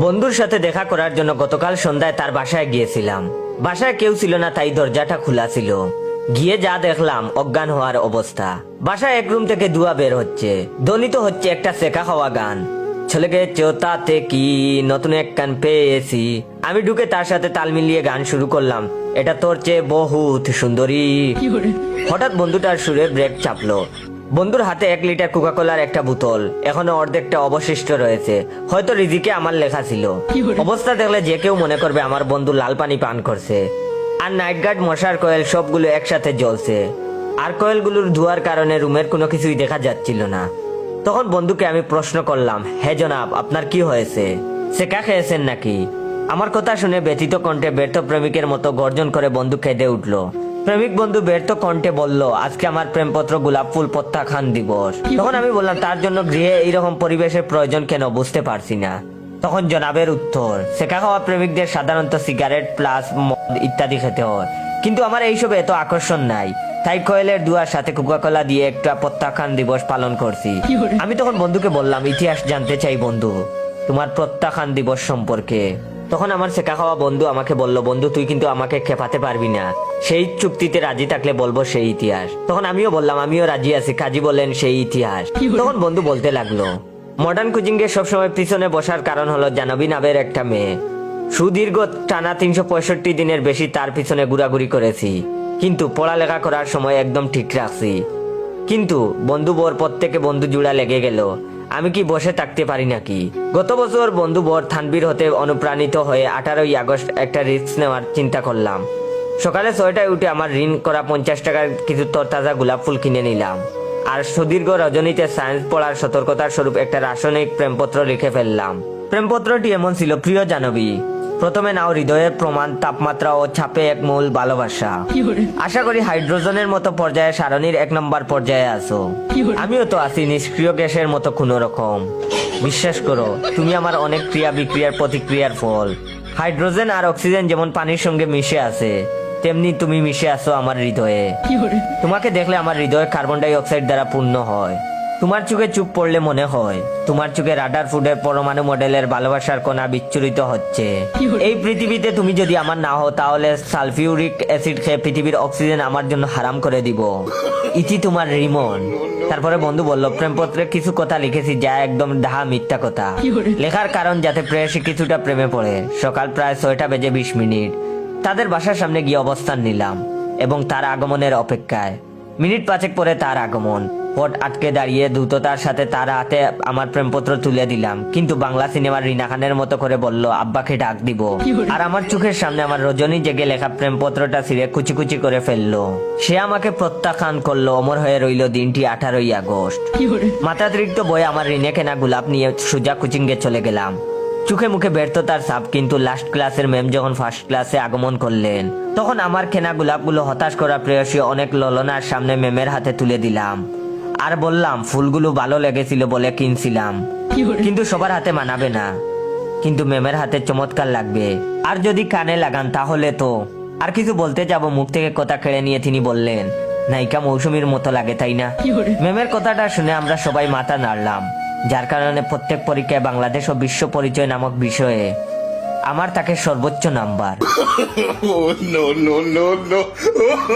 বন্ধুর সাথে দেখা করার জন্য গতকাল সন্ধ্যায় তার বাসায় গিয়েছিলাম। বাসায় কেউ ছিল না তাই দরজাটা খোলা ছিল। গিয়ে যা দেখলাম অজ্ঞান হওয়ার অবস্থা। বাসায় এক রুম থেকে দুয়া বের হচ্ছে। ধ্বনিত হচ্ছে একটা শেখা হওয়া গান। ছেলেকে চোতাতে কি নতুন এক গান পেয়েছি। আমি ঢুকে তার সাথে তাল মিলিয়ে গান শুরু করলাম। এটা তোর চেয়ে বহুত সুন্দরী। হঠাৎ বন্ধুটার সুরে ব্রেক চাপলো। বন্ধুর হাতে এক লিটার কোকা কোলার একটা বোতল। এখনও অর্ধেকটা অবশিষ্ট রয়েছে। হয়তো রিজিকে আমার লেখা ছিল। অবস্থা দেখলে যে কেউ মনে করবে আমার বন্ধু লাল পানি পান করছে। আর নাইট গার্ড মশার কয়েল সবগুলো একসাথে জ্বলছে। আর কয়েলগুলোর ধোয়ার কারণে রুমের কোনো কিছুই দেখা যাচ্ছিল না। তখন বন্ধুকে আমি প্রশ্ন করলাম, হে জনাব, আপনার কি হয়েছে? সেকা খেয়েছেন নাকি? আমার কথা শুনে ব্যথিত কণ্ঠে ব্যর্থ প্রেমিকের মতো গর্জন করে বন্ধু কেঁদে উঠল। প্রেমিক বন্ধু ব্যর্থ কণ্ঠে বলল আজকে আমার প্রেমপত্র গোলাপ ফুল প্রত্যাখ্যান দিবস। তখন আমি বললাম তার জন্য গৃহে এইরকম পরিবেশের প্রয়োজন কেন বুঝতে পারছি না। তখন জনাবের উত্তর সেকা খাওয়া প্রেমিকদের সাধারণত সিগারেট প্লাস মদ ইত্যাদি খেতে হয়। কিন্তু আমার এইসব এত আকর্ষণ নাই। তাই কয়েলের দুয়ার সাথে কোকা কোলা দিয়ে একটা প্রত্যাখ্যান দিবস পালন করছি। আমি তখন বন্ধুকে বললাম ইতিহাস জানতে চাই বন্ধু তোমার প্রত্যাখ্যান দিবস সম্পর্কে। তখন আমার শেখা খাওয়া বন্ধু আমাকে বলল বন্ধু তুই কিন্তু আমাকে খেপাতে পারবি না। সেই চুক্তিতে রাজি থাকলে বলব সেই ইতিহাস। তখন আমিও বললাম আমিও রাজি আছি। কাজী বললেন সেই ইতিহাস। তখন বন্ধু বলতে লাগল মডার্ন কুচিং এর সবসময় পিছনে বসার কারণ হলো জানবী নাবের একটা মেয়ে। সুদীর্ঘ টানা তিনশো পঁয়ষট্টি দিনের বেশি তার পিছনে ঘোরাঘুরি করেছি। কিন্তু পড়ালেখা করার সময় একদম ঠিক রাখছি। কিন্তু বন্ধু বোর প্রত্যেকে বন্ধু জুড়া লেগে গেল। আমি কি বসে থাকতে পারি নাকি? গত বছর বন্ধু বর থানবীর হতে অনুপ্রাণিত হয়ে আঠারোই আগস্ট একটা রিস্ক নেওয়ার চিন্তা করলাম। সকালে ছয়টায় উঠে আমার ঋণ করা পঞ্চাশ টাকার কিছু তরতাজা গোলাপ ফুল কিনে নিলাম। আর সুদীর্ঘ রজনীতে সায়েন্স পড়ার সতর্কতার স্বরূপ একটা রাসায়নিক প্রেমপত্র লিখে ফেললাম। প্রেমপত্রটি এমন ছিল, প্রিয় জানবী প্রথমে নাও হৃদয়ের প্রমাণ তাপমাত্রা ও ছাপে এক মূল ভালোবাসা। আশা করি হাইড্রোজেনের মতো পর্যায়ে সারণীর এক নম্বর পর্যায়ে আছো। আমিও তো আছি নিষ্ক্রিয় গ্যাসের মতো কোন রকম বিশ্বাস করো তুমি আমার অনেক ক্রিয়া বিক্রিয়ার প্রতিক্রিয়ার ফল। হাইড্রোজেন আর অক্সিজেন যেমন পানির সঙ্গে মিশে আছে তেমনি তুমি মিশে আছো আমার হৃদয়ে। তোমাকে দেখলে আমার হৃদয় কার্বন ডাই অক্সাইড দ্বারা পূর্ণ হয়। তোমার চোখে চুপ পড়লে মনে হয় তোমার চোখে রাডার ফুডের পরমাণু মডেলের ভালোবাসার কণা বিচ্ছুরিত হচ্ছে। এই পৃথিবীতে তুমি যদি আমার না হও তাহলে সালফিউরিক অ্যাসিড খেয়ে পৃথিবীর অক্সিজেন আমার জন্য হারাম করে দিব। ইতি তোমার রিমন। তারপরে বন্ধু বলল প্রেমপত্রে কিছু কথা লিখেছি যা একদম ডাহা মিথ্যা কথা। লেখার কারণ যাতে প্রেয়সী কিছুটা প্রেমে পড়ে। সকাল প্রায় ছয়টা বেজে বিশ মিনিট। তাদের বাসার সামনে গিয়ে অবস্থান নিলাম এবং তার আগমনের অপেক্ষায়। মিনিট পাঁচেক পরে তার আগমন। পট আটকে দাঁড়িয়ে দ্রুততার সাথে তার হাতে আমার প্রেমপত্র তুলে দিলাম। কিন্তু বাংলা সিনেমার রিনা খানের মতো করে বলল আব্বাকে ডাক দিব। আর আমার চোখের সামনে আমার রজনী জেগে লেখা প্রেমপত্রটা ছিঁড়ে কুচি কুচি করে ফেলল। সে আমাকে প্রত্যাখ্যান করল অমর হয়ে রইল দিনটি আঠারোই আগস্ট। মাথাতিরিক্ত বয়ে আমার ঋণে কেনা গোলাপ নিয়ে সোজা কোচিংয়ে চলে গেলাম। চোখে মুখে ব্যর্থতার সাপ কিন্তু লাস্ট ক্লাসের ম্যাম যখন ফার্স্ট ক্লাসে আগমন করলেন তখন আমার কেনা গোলাপগুলো হতাশ করা প্রেয়সী অনেক ললনার সামনে ম্যামের হাতে তুলে দিলাম। আর বললাম ফুলগুলো ভালো লেগেছিল বলে কিনছিলাম। কিন্তু সবার হাতে মানাবে না। কিন্তু ম্যামের হাতে চমৎকার লাগবে। আর যদি কানে লাগান তাহলে তো। আর কিছু বলতে যাব মুখ থেকে কথা কেড়ে নিয়ে তিনি বললেন নায়িকা মৌসুমীর মতো লাগে তাই না? ম্যামের কথাটা শুনে আমরা সবাই মাথা নাড়লাম যার কারণে প্রত্যেক পরীক্ষায় বাংলাদেশ ও বিশ্ব পরিচয় নামক বিষয়ে আমার তাকে সর্বোচ্চ নাম্বার।